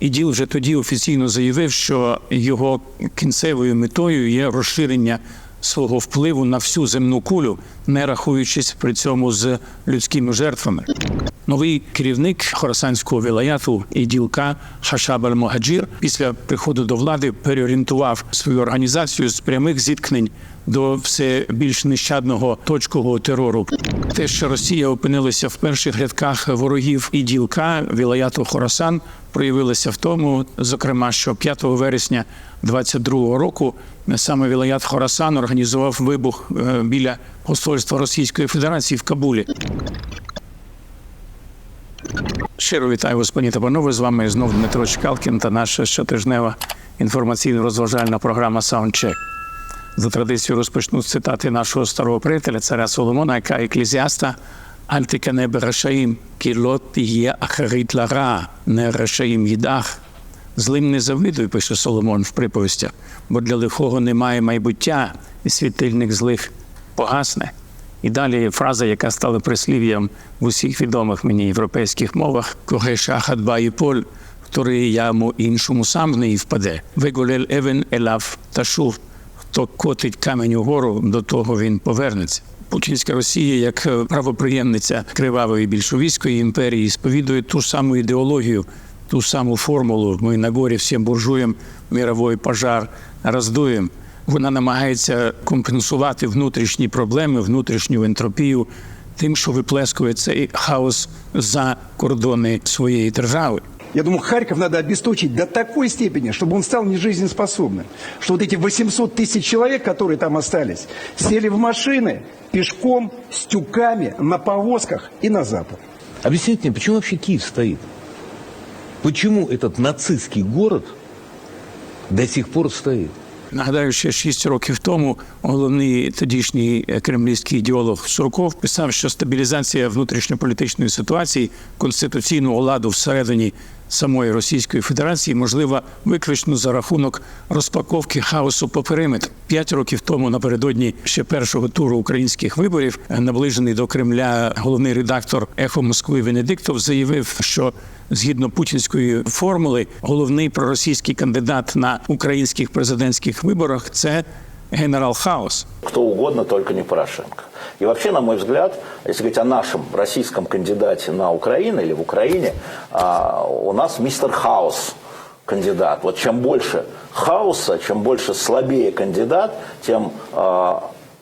Іділ вже тоді офіційно заявив, що його кінцевою метою є розширення свого впливу на всю земну кулю, не рахуючись при цьому з людськими жертвами. Новий керівник Хорасанського вілаяту і ділка Хашаб аль-Могаджір після приходу до влади переорієнтував свою організацію з прямих зіткнень до все більш нещадного точкового терору. Те, що Росія опинилася в перших рядках ворогів і ділка вілаяту Хорасан, проявилося в тому, зокрема, що 5 вересня 22 року саме вілаят Хорасан організував вибух е, біля посольства Російської Федерації в Кабулі. Щиро вітаю вас, пані та панове. З вами знов Дмитро Чкалкін та наша щотижнева інформаційно-розважальна програма Саундчек. За традицією розпочну з цитати нашого старого приятеля, царя Соломона, яка еклезіаста Альтикане берешаїм, кілот є ахарит лара, не решаїм їдах. Злим не завидуй, пише Соломон в приповістях, бо для лихого немає майбуття, і світильник злих погасне. І далі фраза, яка стала прислів'ям в усіх відомих мені європейських мовах: «Коге шахат баї поль, втори яму іншому сам в неї впаде. Виголель евен елав ташув. Хто котить камінь угору, до того він повернеться. Путінська Росія, як е, правоприємниця кривавої більшовицької імперії, сповідує ту саму ідеологію, ту саму формулу. Ми на горі всім буржуєм мировий пожар роздуємо. Вона намагається компенсувати внутрішні проблеми, внутрішню ентропію тим, що виплескує цей хаос за кордони своєї держави. Я думаю, Харьков надо обесточить до такой степени, чтобы он стал нежизнеспособным. Что вот эти 800 тысяч человек, которые там остались, сели в машины пешком, с тюками, на повозках и на запад. Объясните мне, почему вообще Киев стоит? Почему этот нацистский город до сих пор стоит? Нагадаю, ще шість років тому головний тодішній е, кремлівський ідеолог Сурков писав, що стабілізація внутрішньополітичної ситуації, конституційного ладу всередині самої Російської Федерації можлива виключно за рахунок розпаковки хаосу по периметру. П'ять років тому, напередодні ще першого туру українських виборів, е, наближений до Кремля головний редактор Ехо Москви Венедиктов заявив, що згідно путінської формули, головний проросійський кандидат на українських президентських виборах це генерал Хаос. кто угодно, только не Порошенко. И вообще, на мой взгляд, если говорить о нашем российском кандидате на Украину или в Украине, у нас мистер Хаус кандидат. Вот чем больше хаоса, чем больше слабее кандидат, тем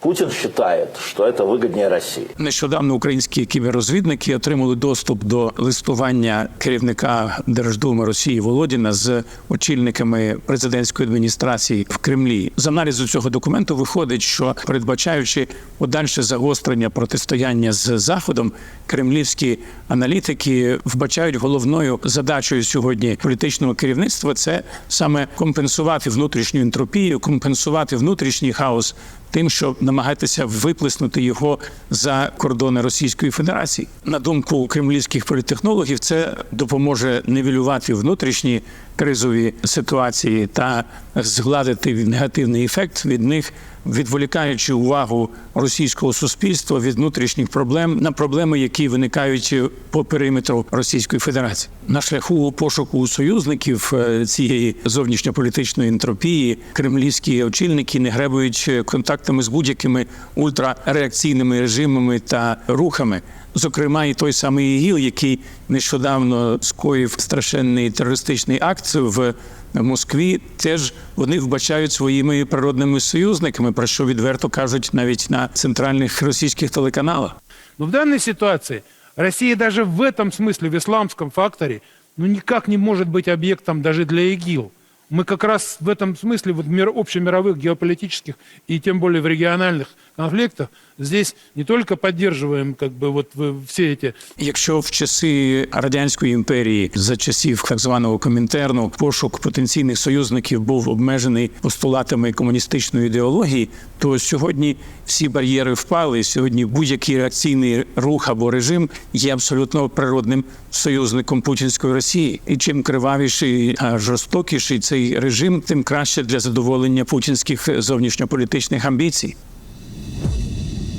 Путин считает, что это выгоднее России. Нещодавно українські кіберрозвідники отримали доступ до листування керівника Держдуми Росії Володіна з очільниками президентської адміністрації в Кремлі. З аналізу цього документу виходить, що передбачаючи подальше загострення протистояння з заходом, кремлівські аналітики вбачають головною задачею сьогодні політичного керівництва це саме компенсувати внутрішню ентропію, компенсувати внутрішній хаос тим, щоб намагатися виплеснути його за кордони Російської Федерації. На думку кремлівських політтехнологів, це допоможе нівелювати внутрішні кризові ситуації та згладити негативний ефект від них, відволікаючи увагу російського суспільства від внутрішніх проблем на проблеми, які виникають по периметру Російської Федерації. На шляху пошуку союзників е, цієї зовнішньополітичної ентропії кремлівські очільники не гребують контактами з будь-якими ультрареакційними режимами та рухами Зокрема, і той самий ІГІЛ, який нещодавно скоїв страшенний терористичний акт в Москві, теж вони вбачають своїми природними союзниками, про що відверто кажуть навіть на центральних російських телеканалах. Но в данной ситуации Россия даже в этом смысле, в исламском факторе, ну никак не может быть объектом даже для ИГИЛ. Мы как раз в этом смысле, вот мир, общемировых геополитических и тем более в региональных конфликтах, здесь не только поддерживаем как бы вот все эти Якщо в часи радянської імперії за часів так званого комінтерну пошук потенційних союзників був обмежений постулатами комуністичної ідеології, то сьогодні всі бар'єри впали. Сьогодні будь-який реакційний рух або режим є абсолютно природним союзником путінської Росії. І чим кривавіший а жорстокіший цей режим, тим краще для задоволення путінських зовнішньополітичних амбіцій.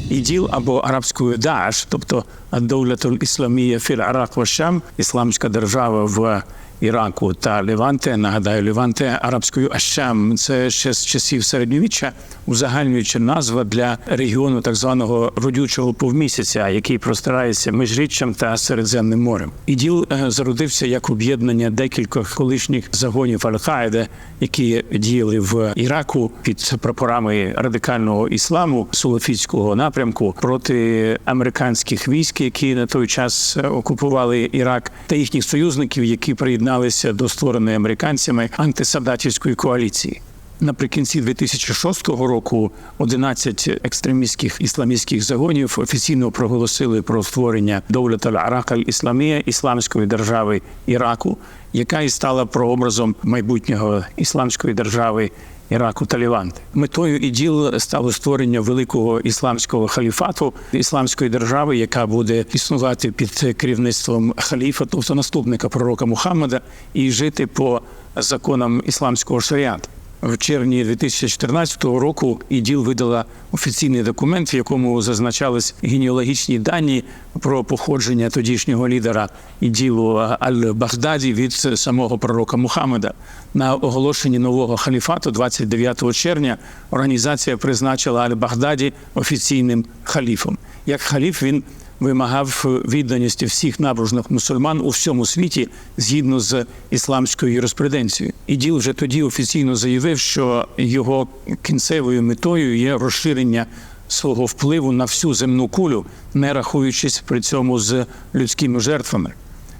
Іділ або арабською Даш, тобто Адоулятуль Ісламія філ Арак Вашам, Ісламська держава в Іраку та Леванте. Нагадаю, Леванте арабською Ашам. Це ще з часів середньовіччя узагальнююча назва для регіону так званого родючого півмісяця, який простирається між річчям та Середземним морем. ІДІЛ е, зародився як об'єднання декількох колишніх загонів Аль-Каїди, які діяли в Іраку під прапорами радикального ісламу сулафітського напрямку проти американських військ, які на той час е, окупували Ірак, та їхніх союзників, які приєдналися до створеної американцями антисадатівської коаліції. Наприкінці 2006 року 11 екстремістських ісламістських загонів офіційно проголосили про створення Довлет аль-Арак аль-Ісламія ісламської держави Іраку, яка і стала прообразом майбутнього ісламської держави Іраку та Ліванти. Метою іділ стало створення великого ісламського халіфату ісламської держави, яка буде існувати під керівництвом халіфа, тобто наступника пророка Мухаммада, і жити по законам ісламського шаріату. В червні 2014 року іділ видала офіційний документ, в якому зазначались генеалогічні дані про походження тодішнього лідера іділу Аль-Багдаді від самого пророка Мухаммеда. На оголошенні нового халіфату 29 червня організація призначила Аль-Багдаді офіційним халіфом. Як халіф він вимагав відданості всіх набожних мусульман у всьому світі згідно з ісламською юриспруденцією. Іділ вже тоді офіційно заявив, що його кінцевою метою є розширення свого впливу на всю земну кулю, не рахуючись при цьому з людськими жертвами.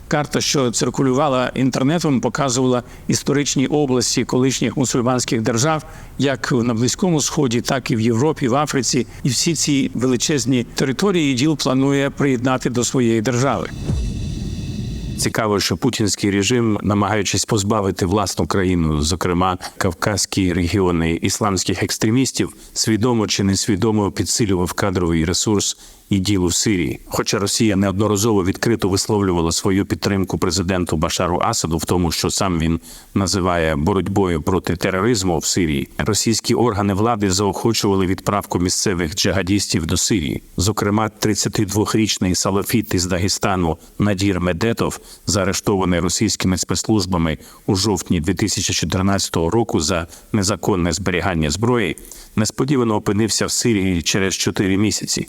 Карта, що циркулювала інтернетом, показувала історичні області колишніх мусульманських держав, як на Близькому Сході, так і в Європі, в Африці. І всі ці величезні території іділ планує приєднати до своєї держави. Цікаво, що путінський режим, намагаючись позбавити власну країну, зокрема кавказькі регіони ісламських екстремістів, свідомо чи несвідомо підсилював кадровий ресурс і ділу в Сирії. Хоча Росія неодноразово відкрито висловлювала свою підтримку президенту Башару Асаду в тому, що сам він називає боротьбою проти тероризму в Сирії, російські органи влади заохочували відправку місцевих джихадістів до Сирії. Зокрема, 32-річний салафіт із Дагестану Надір Медетов, заарештований російськими спецслужбами у жовтні 2014 року за незаконне зберігання зброї, несподівано опинився в Сирії через 4 місяці.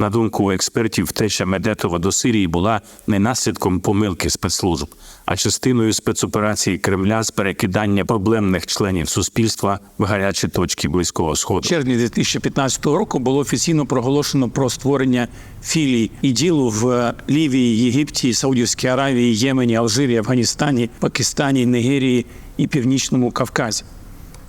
На думку експертів, втеча Медетова до Сирії була не наслідком помилки спецслужб, а частиною спецоперації Кремля з перекидання проблемних членів суспільства в гарячі точки близького сходу. В червні 2015 року було офіційно проголошено про створення філій іділу в Лівії, Єгипті, Саудівській Аравії, Ємені, Алжирі, Афганістані, Пакистані, Нігерії і Північному Кавказі.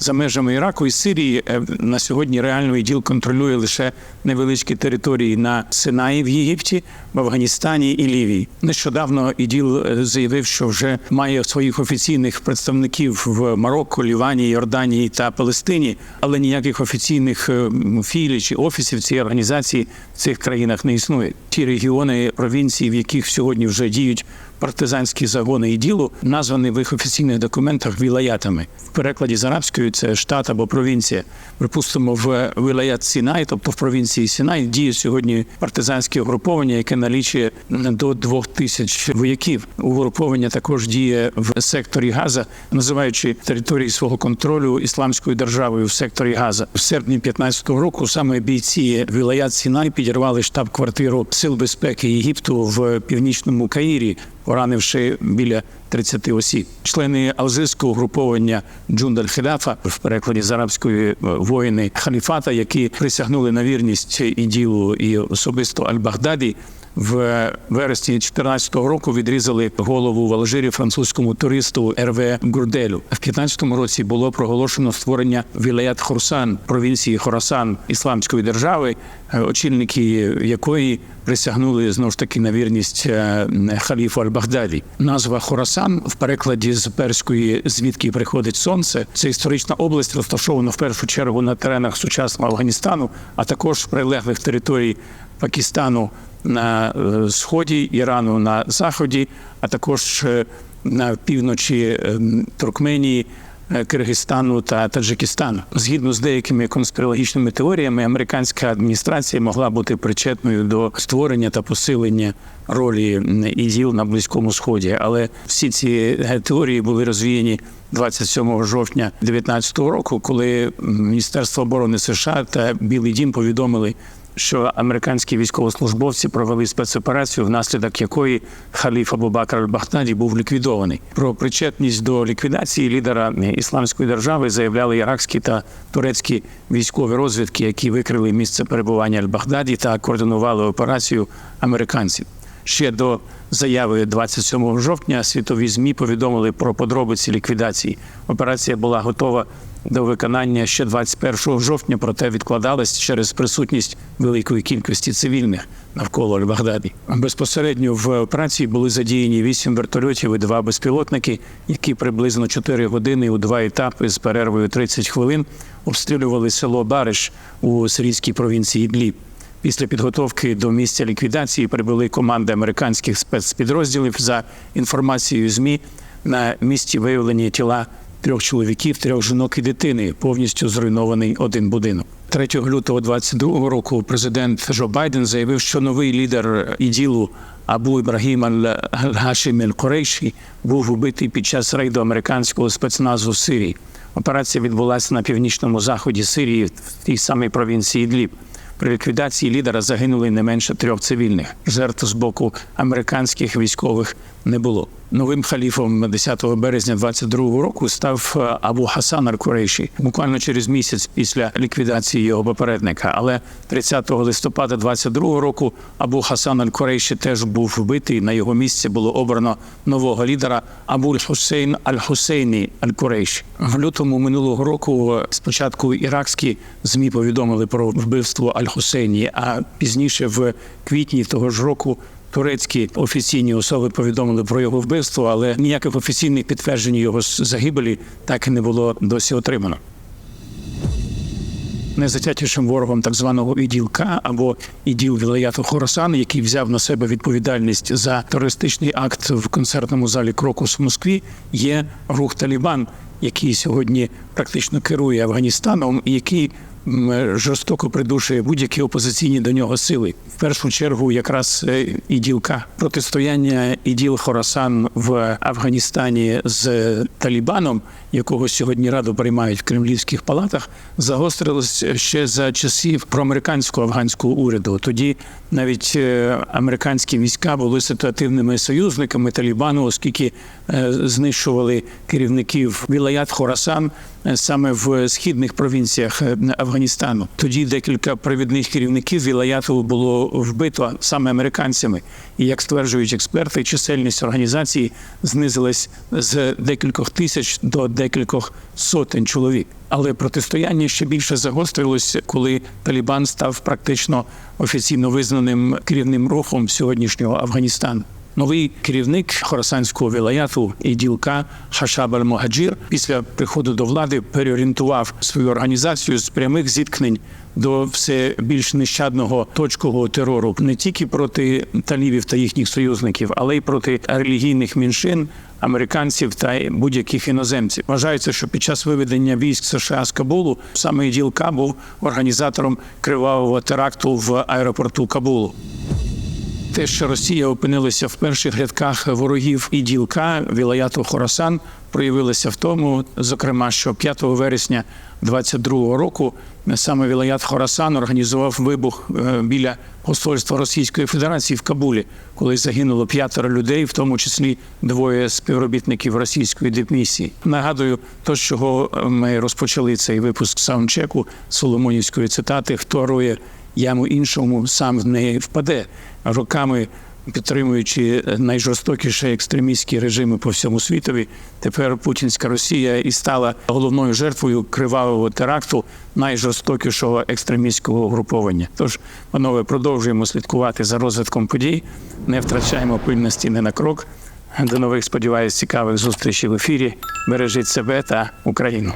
За межами Іраку і Сирії е, на сьогодні реально іділ контролює лише невеличкі території на Синаї в Єгипті, в Афганістані і Лівії. Нещодавно іділ е, заявив, що вже має своїх офіційних представників в Марокко, Лівані, Йорданії та Палестині, але ніяких офіційних е, філій чи офісів цієї організації в цих країнах не існує. Ті регіони провінції, в яких сьогодні вже діють партизанські загони і ділу, названі в їх офіційних документах вілаятами. В перекладі з арабської це штат або провінція. Припустимо, в вілаят Сінай, тобто в провінції Сінай, діє сьогодні партизанське угруповання, яке налічує до двох тисяч вояків. Угруповання також діє в секторі Газа, називаючи території свого контролю ісламською державою в секторі Газа. В серпні 15-го року саме бійці вілаят Сінай підірвали штаб-квартиру сил безпеки Єгипту в північному Каїрі поранивши біля 30 осіб. Члени алжирського угруповання Джундаль-Хедафа в перекладі з арабської е, воїни халіфата, які присягнули на вірність іділу і особисто Аль-Багдаді. В вересні 2014 року відрізали голову в Алжирі французькому туристу РВ Гурделю. В 2015 році було проголошено створення Вілаят Хорсан провінції Хорасан Ісламської держави, е, очільники якої присягнули знову ж таки на вірність е, халіфу Аль-Багдаді. Назва Хорасан в перекладі з перської звідки приходить сонце. Це історична область, розташована в першу чергу на теренах сучасного Афганістану, а також прилеглих територій Пакистану на е, сході, Ірану на заході, а також е, на півночі е, Туркменії, Киргизстану та Таджикистану. Згідно з деякими конспірологічними теоріями, американська адміністрація могла бути причетною до створення та посилення ролі ІДІЛ на Близькому Сході. Але всі ці теорії були розвіяні 27 жовтня 2019 року, коли Міністерство оборони США та Білий Дім повідомили. Що американські військовослужбовці провели спецоперацію, внаслідок якої халіф Абу-Бакр аль-Бахтаді був ліквідований. Про причетність до ліквідації лідера ісламської держави заявляли іракські та турецькі військові розвідки, які викрили місце перебування аль-Бахдаді та координували операцію американців. Ще до заяви 27 жовтня світові змі повідомили про подробиці ліквідації. Операція була готова до виконання ще 21 жовтня, проте відкладалась через присутність великої кількості цивільних навколо Аль-Багдаді. Безпосередньо в операції були задіяні 8 вертольотів і два безпілотники, які приблизно 4 години у два етапи з перервою 30 хвилин обстрілювали село Бариш у сирійській провінції Ідліб. Після підготовки до місця ліквідації прибули команди американських спецпідрозділів за інформацією ЗМІ. На місці виявлені тіла трьох чоловіків, трьох жінок і дитини. Повністю зруйнований один будинок. 3 лютого 2022 року президент Джо Байден заявив, що новий лідер іділу Абу Ібрагім Аль-Гашим Аль-Корейші був убитий під час рейду американського спецназу в Сирії. Операція відбулася на північному заході Сирії, в тій самій провінції Ідліб. При ліквідації лідера загинули не менше трьох цивільних. Жертв з боку американських військових не було. Новим халіфом 10 березня 22 року став е, Абу Хасан Аль-Курейші буквально через місяць після ліквідації його попередника. Але 30 листопада 22 року Абу Хасан Аль-Курейші теж був вбитий. На його місце було обрано нового лідера Абуль Хусейн Аль-Хусейні Аль-Курейші. В лютому минулого року е, спочатку іракські змі повідомили про вбивство Аль-Хусейні, а пізніше в квітні того ж року турецькі офіційні особи повідомили про його вбивство, але ніяких офіційних підтверджень його загибелі так і не було досі отримано. Найзатятішим ворогом так званого іділ-К або іділ Вілаяту Хорасан, який взяв на себе відповідальність за терористичний акт в концертному залі Крокус в Москві, є рух Талібан, який сьогодні практично керує Афганістаном, і який жорстоко придушує будь-які опозиційні до нього сили. В першу чергу, якраз е, іділка протистояння іділ Хорасан в Афганістані з Талібаном, якого сьогодні раду приймають в кремлівських палатах, загострилось ще за часів проамериканського афганського уряду. Тоді навіть е, американські війська були ситуативними союзниками Талібану, оскільки е, знищували керівників Вілаят Хорасан е, саме в східних провінціях Афганістану. Тоді декілька провідних керівників Вілаяту було вбито саме американцями. І як стверджують експерти, чисельність організації знизилась з декількох тисяч до декількох сотень чоловік. Але протистояння ще більше загострилось, коли Талібан став практично офіційно визнаним керівним рухом сьогоднішнього Афганістану. Новий керівник Хорасанського вілаяту і ділка Хашаб Аль-Могаджір після приходу до влади переорієнтував свою організацію з прямих зіткнень до все більш нещадного точкового терору не тільки проти талібів та їхніх союзників, але й проти релігійних меншин, американців та будь-яких іноземців. Вважається, що під час виведення військ США з Кабулу саме ділка був організатором кривавого теракту в аеропорту Кабулу. Те, що Росія опинилася в перших рядках ворогів і ділка Вілаяту Хорасан, проявилося в тому, зокрема, що 5 вересня 22 року саме Вілаят Хорасан організував вибух е, біля посольства Російської Федерації в Кабулі, коли загинуло п'ятеро людей, в тому числі двоє співробітників російської дипмісії. Нагадую, то з чого ми розпочали цей випуск саундчеку Соломонівської цитати Хто роє яму іншому, сам в неї впаде роками. Підтримуючи найжорстокіші екстремістські режими по всьому світові, тепер путінська Росія і стала головною жертвою кривавого теракту найжорстокішого екстремістського угруповання. Тож, панове, продовжуємо слідкувати за розвитком подій, не втрачаємо пильності не на крок. До нових сподіваюсь, цікавих зустрічей в ефірі. Бережіть себе та Україну.